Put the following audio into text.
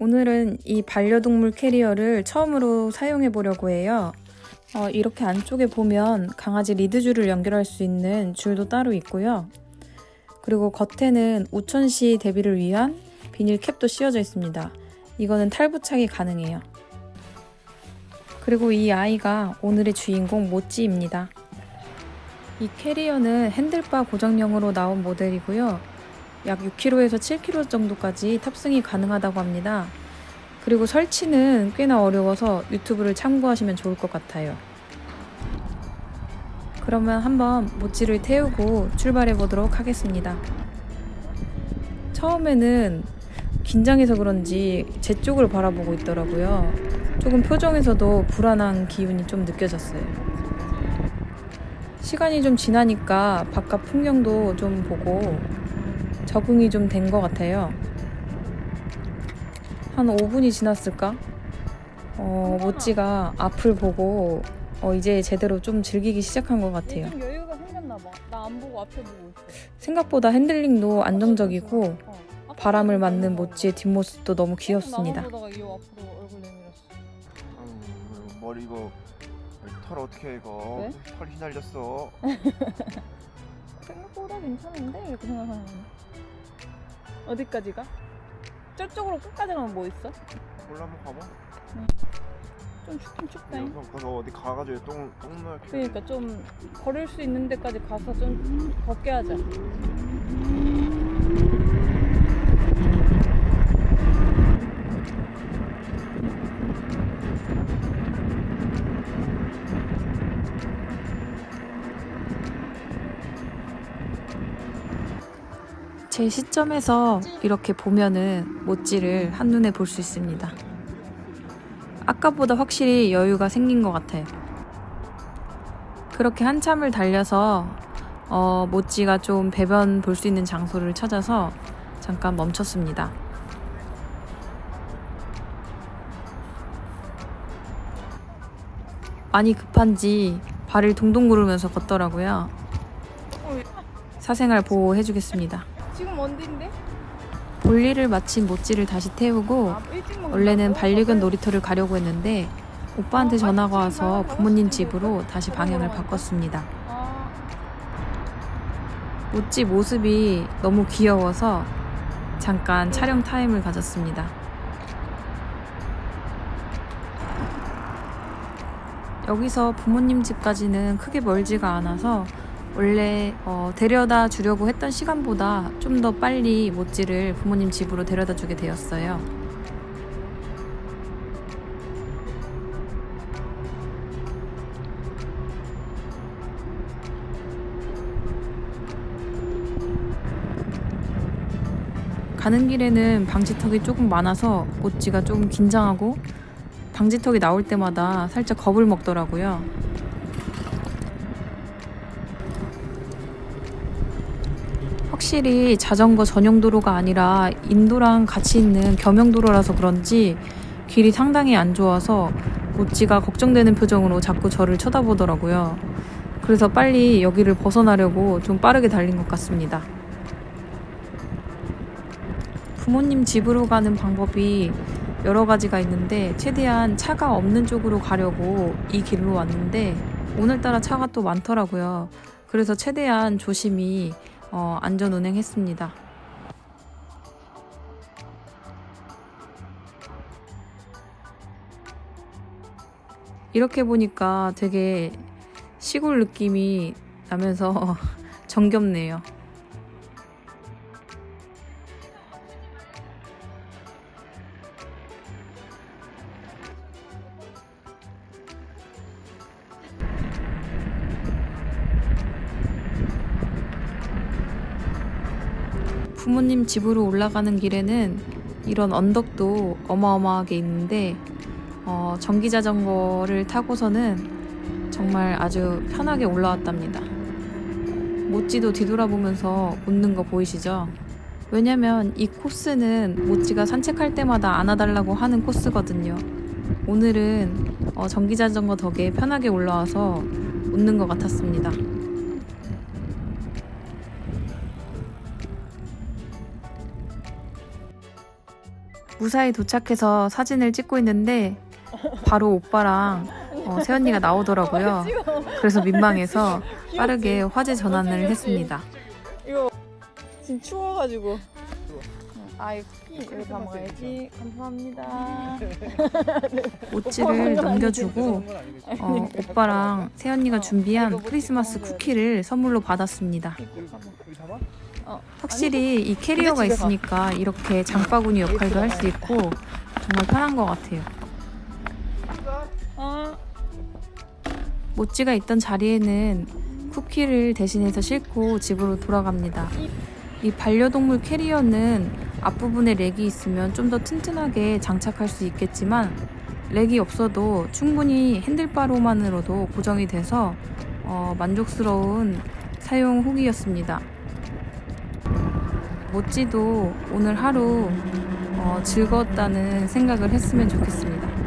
오늘은 이 반려동물 캐리어를 처음으로 사용해 보려고 해요. 어, 이렇게 안쪽에 보면 강아지 리드줄을 연결할 수 있는 줄도 따로 있고요. 그리고 겉에는 우천시 대비를 위한 비닐 캡도 씌워져 있습니다. 이거는 탈부착이 가능해요. 그리고 이 아이가 오늘의 주인공 모찌입니다. 이 캐리어는 핸들바 고정형으로 나온 모델이고요. 약 6kg에서 7kg 정도까지 탑승이 가능하다고 합니다. 그리고 설치는 꽤나 어려워서 유튜브를 참고하시면 좋을 것 같아요. 그러면 한번 모찌를 태우고 출발해 보도록 하겠습니다. 처음에는 긴장해서 그런지 제 쪽을 바라보고 있더라고요. 조금 표정에서도 불안한 기운이 좀 느껴졌어요. 시간이 좀 지나니까 바깥 풍경도 좀 보고 적응이 좀 된 것 같아요. 한 5분이 지났을까? 어, 모찌가 앞을 보고 어, 이제 제대로 좀 즐기기 시작한 것 같아요. 좀 여유가 생겼나 봐. 나 안 보고 앞에 보고 있어. 생각보다 핸들링도 안정적이고 어. 아까 바람을 맞는 어. 모찌의 뒷모습도 너무 귀엽습니다. 나만 보다가 이 앞으로 얼굴 내밀었어. 아유, 머리 이거 털 어떻게 해 이거 왜? 털 휘날렸어 생각보다 괜찮은데 이렇게 생각하면 어디까지 가? 저쪽으로 끝까지 가면 뭐 있어? 몰라 한번 가봐 좀 춥긴 춥다 잉. 여기서 가서 어디 가가지고 똥, 똥 넣을게 그러니까 좀 걸을 수 있는 데까지 가서 좀 걷게 하자. 제 시점에서 이렇게 보면은 모찌를 한눈에 볼 수 있습니다. 아까보다 확실히 여유가 생긴 것 같아요. 그렇게 한참을 달려서 어, 모찌가 좀 배변 볼 수 있는 장소를 찾아서 잠깐 멈췄습니다. 많이 급한지 발을 동동 구르면서 걷더라고요. 사생활 보호해주겠습니다. 지금 언제인데? 볼일을 마친 모찌를 다시 태우고 아, 일찍 먹는다고? 원래는 반려견 어, 놀이터를 가려고 했는데 오빠한테 전화가 와서 부모님 집으로 다시 방향을 바꿨습니다. 아, 모찌 모습이 너무 귀여워서 잠깐 촬영 타임을 가졌습니다. 여기서 부모님 집까지는 크게 멀지가 않아서 원래 어, 데려다 주려고 했던 시간보다 좀 더 빨리 모찌를 부모님 집으로 데려다 주게 되었어요. 가는 길에는 방지턱이 조금 많아서 모찌가 조금 긴장하고 방지턱이 나올 때마다 살짝 겁을 먹더라고요. 확실히 자전거 전용 도로가 아니라 인도랑 같이 있는 겸용 도로라서 그런지 길이 상당히 안 좋아서 모찌가 걱정되는 표정으로 자꾸 저를 쳐다보더라고요. 그래서 빨리 여기를 벗어나려고 좀 빠르게 달린 것 같습니다. 부모님 집으로 가는 방법이 여러 가지가 있는데 최대한 차가 없는 쪽으로 가려고 이 길로 왔는데 오늘따라 차가 또 많더라고요. 그래서 최대한 조심히 어, 안전 운행했습니다. 이렇게 보니까 되게 시골 느낌이 나면서 정겹네요. 부모님 집으로 올라가는 길에는 이런 언덕도 어마어마하게 있는데 어, 전기 자전거를 타고서는 정말 아주 편하게 올라왔답니다. 모찌도 뒤돌아보면서 웃는 거 보이시죠? 왜냐면 이 코스는 모찌가 산책할 때마다 안아달라고 하는 코스거든요. 오늘은 어, 전기 자전거 덕에 편하게 올라와서 웃는 것 같았습니다. 무사히 도착해서 사진을 찍고 있는데 바로 오빠랑 어, 새언니가 나오더라고요. 그래서 민망해서 빠르게 화제 전환을 했습니다. 이거 지금 추워가지고. 아, 이 쿠키 여기 다 먹어야지. 감사합니다. 모찌를 넘겨주고 어, 오빠랑 새언니가 준비한 크리스마스 쿠키를 선물로 받았습니다. 확실히 이 캐리어가 있으니까 이렇게 장바구니 역할도 할 수 있고 정말 편한 것 같아요. 아, 모찌가 있던 자리에는 쿠키를 대신해서 싣고 집으로 돌아갑니다. 이 반려동물 캐리어는 앞부분에 렉이 있으면 좀 더 튼튼하게 장착할 수 있겠지만 렉이 없어도 충분히 핸들바로만으로도 고정이 돼서 어, 만족스러운 사용 후기였습니다. 모찌도 오늘 하루 어, 즐거웠다는 생각을 했으면 좋겠습니다.